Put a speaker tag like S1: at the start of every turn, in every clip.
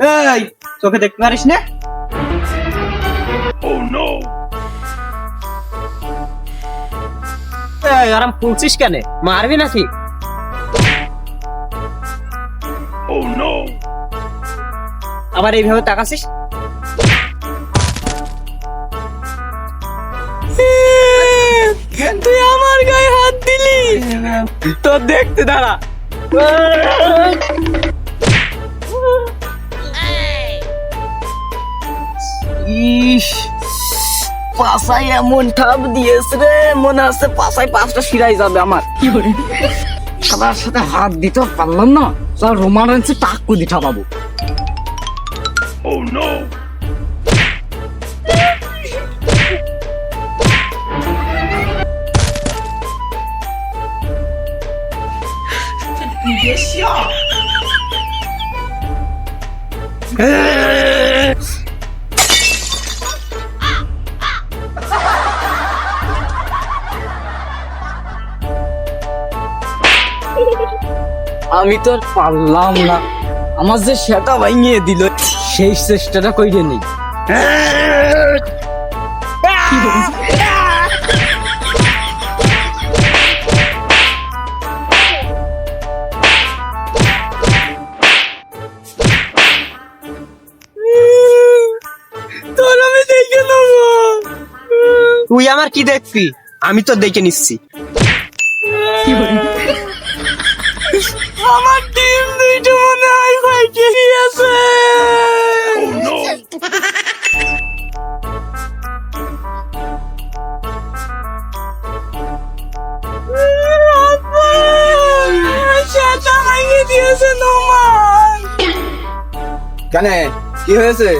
S1: এই চোখে দেখতে পারিস না?
S2: ও নো এই, আরাম ফুলছিস কেন? মারবি নাকি? আবার এইভাবে তাকাছিস তুই আমার গায়ে হাত দিলি। তোর দেখতে দাঁড়া। ইস পাশায় এমন ঠাপ দিয়েছে রে মনে হচ্ছে পাশায় পাঁচটা শিরাই যাবে আমার। সবার সাথে হাত দিতে পারলাম না সব রোমান্সে টাক্কু দিঠা পাবো আমি তো আর পারলাম না। আমার যে সেটা ভাঙিয়ে দিল সেই চেষ্টাটা কইরে নেই নেব।
S1: তুই আমার কি দেখবি? আমি তো দেখে নিচ্ছি।
S2: আমার টিম দুইটা মনে হয় ভেঙে দিয়েছে
S1: কেন কি হয়েছে?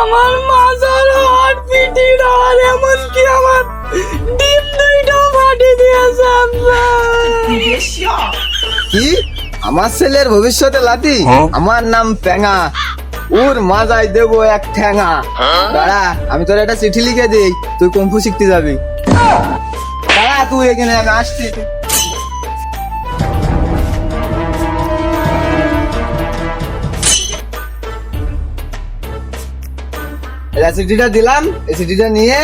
S2: আমার মাজার হাট পিটির আর এমনকি আমার ডিম
S1: কি? আমার ছেলের ভবিষ্যতে লাতি? আমার নাম পেঙা। ওর মাজায় দেবো এক ঠ্যাঙা দাঁড়া আমি তোর একটা চিঠি লিখে দিই। তুই কুম্ফু শিখতে যাবি। দাঁড়া তুই এখানে আমি আসছি। এটা চিঠিটা দিলাম এই চিঠিটা নিয়ে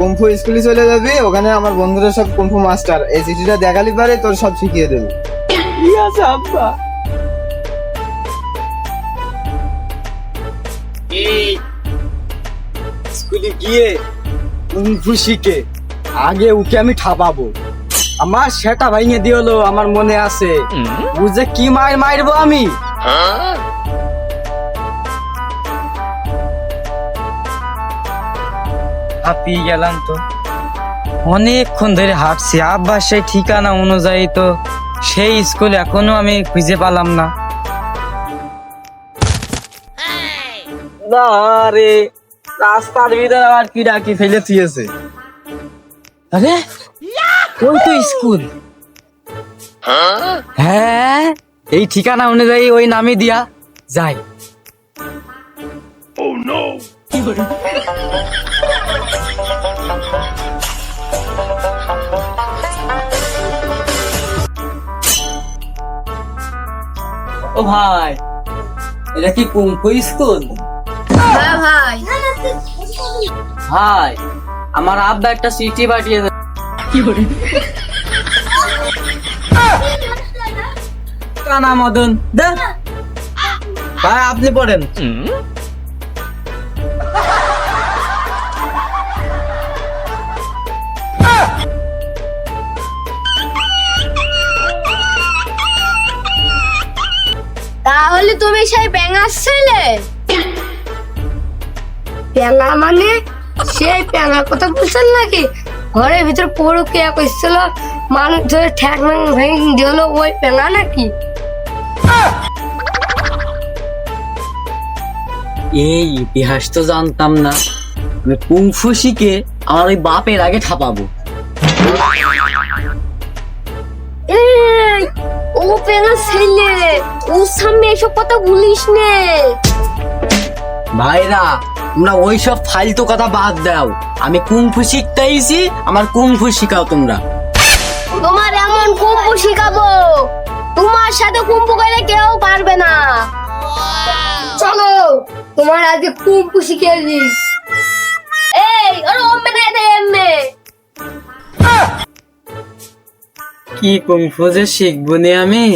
S1: কুম্ফু স্কুলে চলে যাবি ওখানে আমার বন্ধুরা সব কুম্ফু মাস্টার। এই চিঠিটা দেখালি পারে তোর সব শিখিয়ে দেবে।
S2: ঠিক আছে আব্বা
S1: স্কুলে গিয়ে কুম্ফু শিখে আগে ওকে আমি ঠাপাবো। আমার সেটা ভাঙে দিয়েলো আমার মনে আছে। বুঝে কি মার মারবো আমি?
S3: হাঁপিয়ে গেলাম তো। অনেকক্ষণ ধরে হাঁটছি আব্বা সেই ঠিকানা অনুযায়ী তো সেই স্কুল এখনও আমি খুঁজে পেলাম না।
S2: না রে রাস্তার ভিতরে আবার কি ডাকি ফেলে দিয়েছে
S3: আরে ওই তো স্কুল হ্যাঁ এই ঠিকানা অনুযায়ী ওই নামে দিয়া যাই।
S2: ও ভাই এটা কি কুম্ফু স্কুল?
S4: হ্যাঁ ভাই।
S2: ভাই আমার আব্বা একটা চিঠি পাঠিয়েছে। কানা মদন দে। ভাই আপনি পড়েন।
S4: তাহলে তুমি সেই ব্যাঙার ছেলে? প্যাঙা মানে? সেই প্যাঙার কথা বলছেন নাকি? ঘরের ভিতর পড়ো কে করছিল মানুষ ধরে ঠ্যাক ম্যাং ভেঙে দিল ওই প্যাঙা নাকি?
S2: এই ইতিহাস তো জানতাম না। আমি কুংফু শিখে আমার ওই বাপের আগে ঠাপাবো।
S4: এই, ও প্যাঙা ছেলে ওর সামনে এসব কথা বলিস নে।
S2: ভাইরা তোমরা ওইসব ফালতু কথা বাদ দাও। আমি কুংফু শিখতে আইছি আমার কুংফু শিখাও তোমরা।
S4: তোমার এমন কুম্পু শিখাবো তোমার সাথে কুম্পু করে কেউ পারবে না। চলো তোমার আজকে কুম্পু শিখিয়ে দিই এই ওর ওম্মে না এটা
S2: কি কুংফু যে শিখব নি আমি?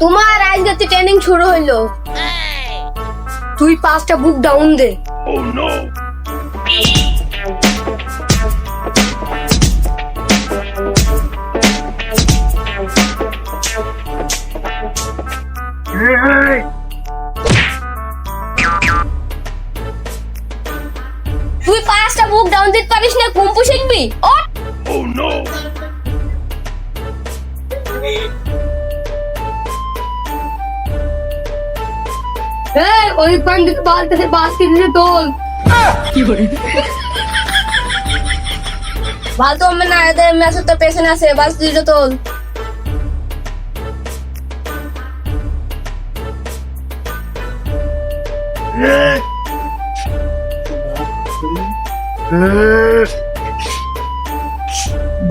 S4: তোমার আজ আজকে ট্রেনিং শুরু হইল। তুই পাঁচটা বুক ডাউন দে। তুই এই ওই পান্ডিত বালতে বাসকে দিয়ে তোল বাল তো আমি না এদের মেসে তো পেছনে আছে বাস দিয়ে তোল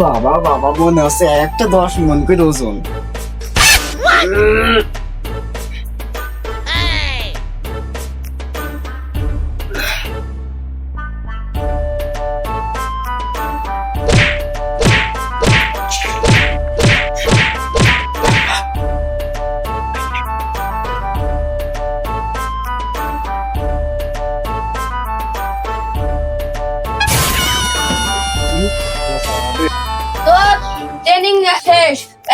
S5: বাবা বাবা মনে হচ্ছে একটা দশ মন করে ওজন।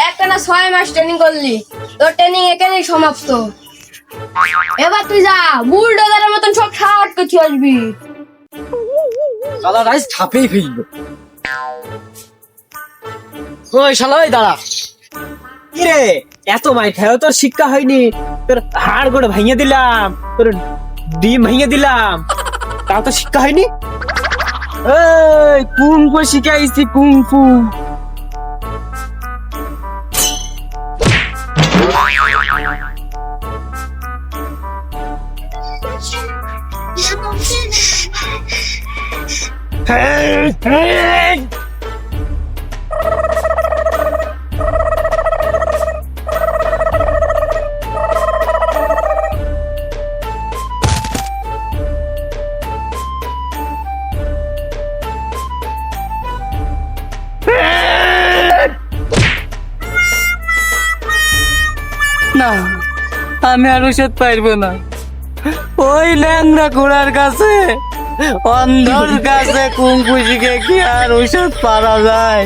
S4: একটা না ছয় মাস ট্রেনিং করলি, তোর ট্রেনিং এখানেই সমাপ্ত। এবার তুই যা, বুলডোজারের মতন সব শার্ট করছি আসবি।
S6: শালা রাইস ছাপেই ফেলব। ওই শালা, ওই দাঁড়া। কিরে, এত মাই খাও তোর শিক্ষা হয়নি। তোর হাড় গোড়ে ভেঙে দিলাম, তোর ডিম ভেঙে দিলাম। তাও তো শিক্ষা হয়নি?
S2: এই কুংফু শিখাইছি, কুংফু। না আমি আর ওষুধ পাইবো না। ওই ল্যাংড়া ঘোড়ার কাছে। অন্ধর কাছে কুঙ্কুশিকে কি আর ওষুধ পারা যায়?